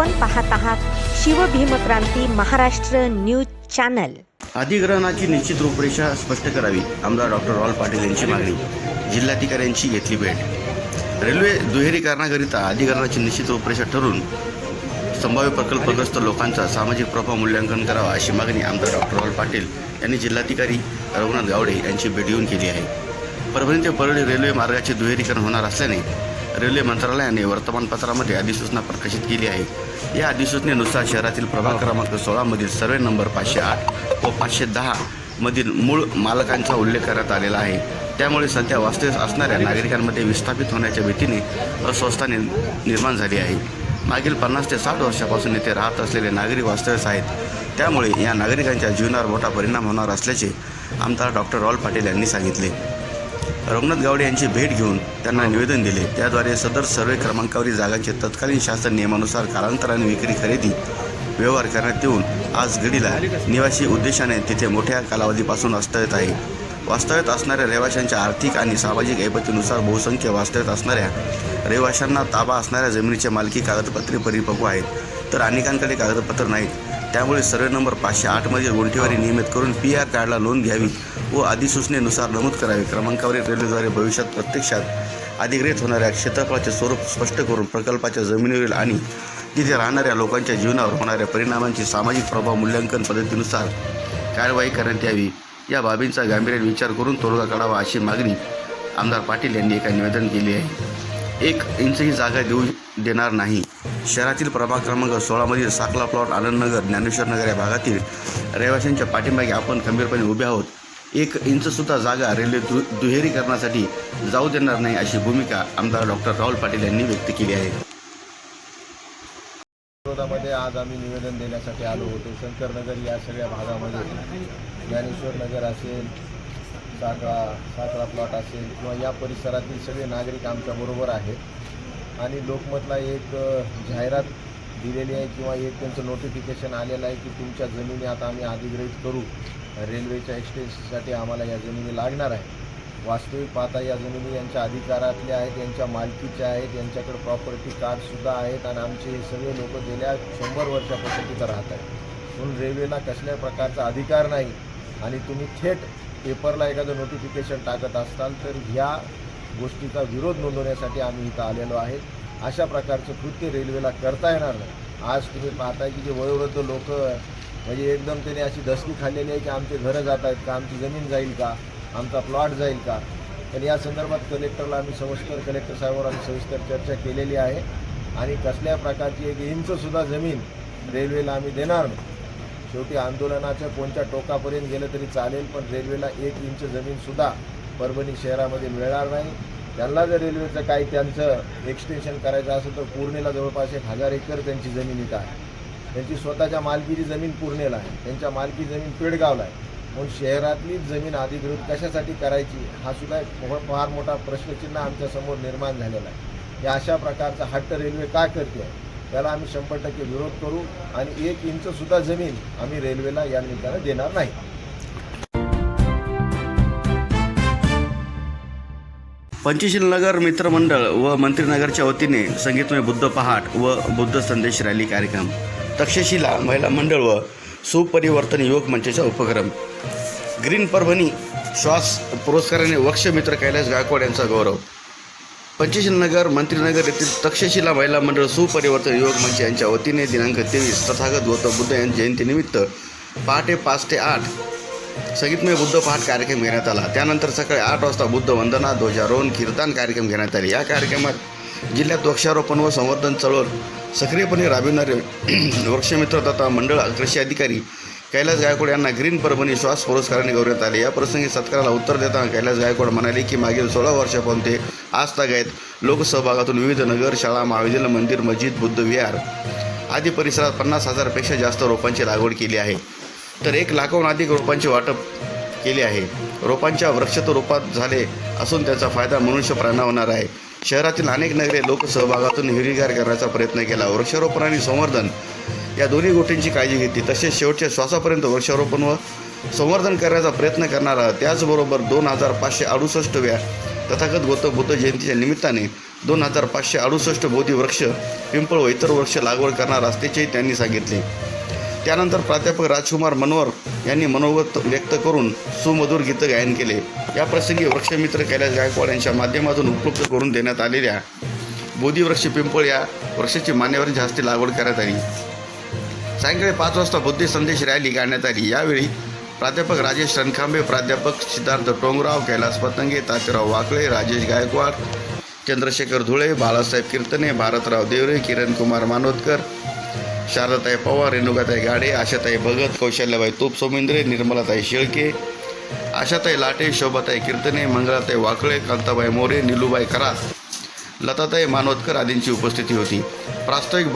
आपण पाहत आहात शिवभीमक्रांती महाराष्ट्र न्यूज चॅनल. अधिग्रहणाची निश्चित रूपरेषा स्पष्ट करावी आमदार डॉक्टर रॉल पाटील यांची मागणी जिल्हाधिकाऱ्यांची घेतली भेट. रेल्वे दुहेरीकरणाकरिता अधिग्रहणाची निश्चित रूपरेषा ठरून संभाव्य प्रकल्पग्रस्त लोकांचा सामाजिक प्रभाव मूल्यांकन करावा अशी मागणी आमदार डॉक्टर रॉल पाटील यांनी जिल्हाधिकारी रघुनाथ गावडे यांची भेट येऊन केली आहे. परभणी ते परळी रेल्वे मार्गाचे दुहेरीकरण होणार असल्याने रेल्वे मंत्रालयाने वर्तमानपत्रामध्ये अधिसूचना प्रकाशित केली आहे. या अधिसूचनेनुसार शहरातील प्रभाग क्रमांक सोळामधील सर्वे नंबर पाचशे आठ व पाचशे दहा मधील मूळ मालकांचा उल्लेख करण्यात आलेला आहे. त्यामुळे सध्या वास्तव्यास असणाऱ्या नागरिकांमध्ये विस्थापित होण्याच्या भीतीने अस्वस्थता निर्माण झाली आहे. मागील पन्नास ते साठ वर्षापासून येथे राहत असलेले नागरिक वास्तव्यास आहेत. त्यामुळे या नागरिकांच्या जीवनावर मोठा परिणाम होणार असल्याचे आमदार डॉक्टर रॉल पाटील यांनी सांगितले. रघुनाथ गावडे यांची भेट घेऊन त्यांना निवेदन दिले. त्याद्वारे सदर सर्वे क्रमांकावरील जागांचे तत्कालीन शासन नियमानुसार कालांतराने विक्री खरेदी व्यवहार करण्यात येऊन आज घडीला निवासी उद्देशाने तिथे मोठ्या कालावधीपासून वास्तव्यात आहे. वास्तव्यात असणाऱ्या रहिवाशांच्या आर्थिक आणि सामाजिक ऐपतीनुसार बहुसंख्य वास्तव्यात असणाऱ्या रहिवाशांना ताबा असणाऱ्या जमिनीचे मालकी कागदपत्रे परिपक्व आहेत. तर अनेकांकडे कागदपत्र नाहीत. त्यामुळे सर्वे नंबर पाचशे आठमधील गुंठेवारी नियमित करून पी आर कार्डला नोंद घ्यावी व अधिसूचनेनुसार नमूद करावे. क्रमांकावरील रेल्वेद्वारे भविष्यात प्रत्यक्षात अधिग्रहित होणाऱ्या क्षेत्रफळाचे स्वरूप स्पष्ट करून प्रकल्पाच्या जमिनीवरील आणि तिथे राहणाऱ्या लोकांच्या जीवनावर होणाऱ्या परिणामांची सामाजिक प्रभाव मूल्यांकन पद्धतीनुसार कारवाई करण्यात यावी. या बाबींचा गांभीर्याने विचार करून तोडगा काढावा अशी मागणी आमदार पाटील यांनी एका निवेदन केली आहे. एक इंचही जागा देऊ देणार नाही. शहरातील प्रभाग क्रमांक सोळामधील साकला प्लॉट आनंदनगर ज्ञानेश्वर नगर या भागातील रहिवाशांच्या पाठीमागे आपण खंबीरपणे उभे आहोत. एक इंचसुद्धा जागा रेल्वे दु दुहेरीकरणासाठी जाऊ देणार नाही अशी भूमिका आमदार डॉक्टर राहुल पाटील यांनी व्यक्त केली आहे. विरोधामध्ये आज आम्ही निवेदन देण्यासाठी आलो होतो. शंकरनगर या सगळ्या भागामध्ये ज्ञानेश्वर नगर असेल साखरा साखरा प्लॉट असेल किंवा या परिसरातील सगळे नागरिक आमच्याबरोबर आहेत. आणि लोकमतला एक जाहिरात दिलेली आहे किंवा एक त्यांचं नोटिफिकेशन आलेलं आहे की तुमच्या जमिनी आता आम्ही अधिग्रहित करू. रेल्वेच्या एक्सटेन्शनसाठी आम्हाला या जमिनी लागणार आहे. वास्तविक पाहता या जमिनी यांच्या अधिकारातल्या आहेत यांच्या मालकीच्या आहेत यांच्याकडे प्रॉपर्टी कार्डसुद्धा आहेत आणि आमचे हे सगळे लोक गेल्या शंभर वर्षापासून तिथं राहत आहेत. म्हणून रेल्वेला कसल्या प्रकारचा अधिकार नाही आणि तुम्ही थेट पेपरला एखादं नोटिफिकेशन टाकत असाल तर ह्या गोष्टीचा विरोध नोंदवण्यासाठी आम्ही इथं आलेलो आहेत. अशा प्रकारचं कृत्य रेल्वेला करता येणार नाही. आज तुम्ही पाहताय की जे वयोवृद्ध लोक म्हणजे एकदम त्याने अशी दसकी खाल्लेली आहे की आमचे घरं जात आहेत का आमची जमीन जाईल का आमचा प्लॉट जाईल का? तर या संदर्भात कलेक्टरला आम्ही सविस्तर कलेक्टर साहेबांवर आम्ही सविस्तर चर्चा केलेली आहे. आणि कसल्या प्रकारची एक इंचसुद्धा जमीन रेल्वेला आम्ही देणार नाही. शेवटी आंदोलनाच्या कोणत्या टोकापर्यंत गेलं तरी चालेल पण रेल्वेला एक इंच जमीनसुद्धा परभणी शहरामध्ये मिळणार नाही. त्यांना जर रेल्वेचं काही त्यांचं एक्सटेन्शन करायचं असेल तर पूर्णेला जवळपास एक हजार एकर त्यांची जमीन इथं आहे. त्यांची स्वतःच्या मालकीची जमीन पूर्णेला आहे. त्यांच्या मालकी जमीन पेडगावला आहे. म्हणून शहरातली जमीन अधिकृत कशासाठी करायची हा सुद्धा एक फार मोठा प्रश्नचिन्ह आमच्यासमोर निर्माण झालेला आहे. या अशा प्रकारचा हट्ट रेल्वे का करते? त्याला आम्ही शंभर टक्के विरोध करू आणि एक इंचसुद्धा जमीन आम्ही रेल्वेला या निमित्तानं देणार नाही. पंचशील नगर मित्रमंडळ व मंत्रीनगरच्या वतीने संगीतमय बुद्ध पहाट व बुद्ध संदेश रॅली कार्यक्रम तक्षशिला महिला मंडळ व सुपरिवर्तन युवक मंचाचा उपक्रम ग्रीन परभणी श्वास पुरस्काराने वक्षमित्र कैलास गायकवाड यांचा गौरव पंचशील नगर मंत्रीनगर येथील तक्षशिला महिला मंडळ सुपरिवर्तन युवक मंच यांच्या वतीने दिनांक तेवीस तथागत गौतम बुद्ध यांच्या जयंतीनिमित्त पहाटे पाच ते आठ संगीतमय बुद्ध पाठ कार्यक्रम घेण्यात आला. त्यानंतर सकाळी आठ वाजता बुद्ध वंदना ध्वजारोहण कीर्तन कार्यक्रम घेण्यात आले. या कार्यक्रमात जिल्ह्यात वृक्षारोपण व संवर्धन चळवळ सक्रियपणे राबविणारे वृक्षमित्र तथा मंडळ कृषी अधिकारी कैलास गायकवाड यांना ग्रीन परभणी श्वास पुरस्काराने गौरवण्यात आले. या प्रसंगी सत्काराला उत्तर देताना कैलास गायकवाड म्हणाले की मागील सोळा वर्षापासून ते आज तागायत लोकसहभागातून विविध नगर शाळा महाविद्यालय मंदिर मस्जिद बुद्ध विहार आदी परिसरात पन्नास हजारपेक्षा जास्त रोपांची लागवड केली आहे. तर एक लाखवून अधिक रोपांचे वाटप केले आहे. रोपांच्या वृक्षत रोपात झाले असून त्याचा फायदा मनुष्य प्राणा होणार आहे. शहरातील अनेक नगरे लोकसहभागातून हिरवीगार करण्याचा प्रयत्न केला. वृक्षारोपण आणि संवर्धन या दोन्ही गोष्टींची काळजी घेतली. तसेच शेवटच्या श्वासापर्यंत वृक्षारोपण व संवर्धन करण्याचा प्रयत्न करणारा त्याचबरोबर दोन हजार पाचशे अडुसष्टव्या तथागत गौतम बुद्ध जयंतीच्या निमित्ताने दोन हजार पाचशे अडुसष्ट बोधी वृक्ष पिंपळ व इतर वृक्ष लागवड करणार असल्याचेही त्यांनी सांगितले. त्यानंतर प्राध्यापक राजकुमार मनोहर यांनी मनोगत व्यक्त करून सुमधुर गीतं गायन केले. या प्रसंगी वृक्षमित्र कैलास गायकवाड यांच्या माध्यमातून उपलब्ध करून देण्यात आलेल्या बोधिवृक्ष पिंपळ या वृक्षाची मान्यवरांच्या हस्ते लागवड करण्यात आली. सायंकाळी पाच वाजता बुद्धी संदेश रॅली काढण्यात आली. यावेळी प्राध्यापक राजेश रणखांबे प्राध्यापक सिद्धार्थ टोंगराव कैलास पतंगे तात्याराव वाकळे राजेश गायकवाड चंद्रशेखर धुळे बाळासाहेब कीर्तने भारतराव देवरे किरण कुमार मानोदकर शारदाताई पवार रेणुकाताई गाडे आशाताई भगत कौशल्याबाई तूप सोमेंद्रे निर्मलाताई शेळके आशाताई लाटे शोभाताई कीर्तने मंगळाताई वाकळे कांताबाई मोरे निलूबाई करात लताताई मानोदकर आदींची उपस्थिती होती. प्रास्ताविक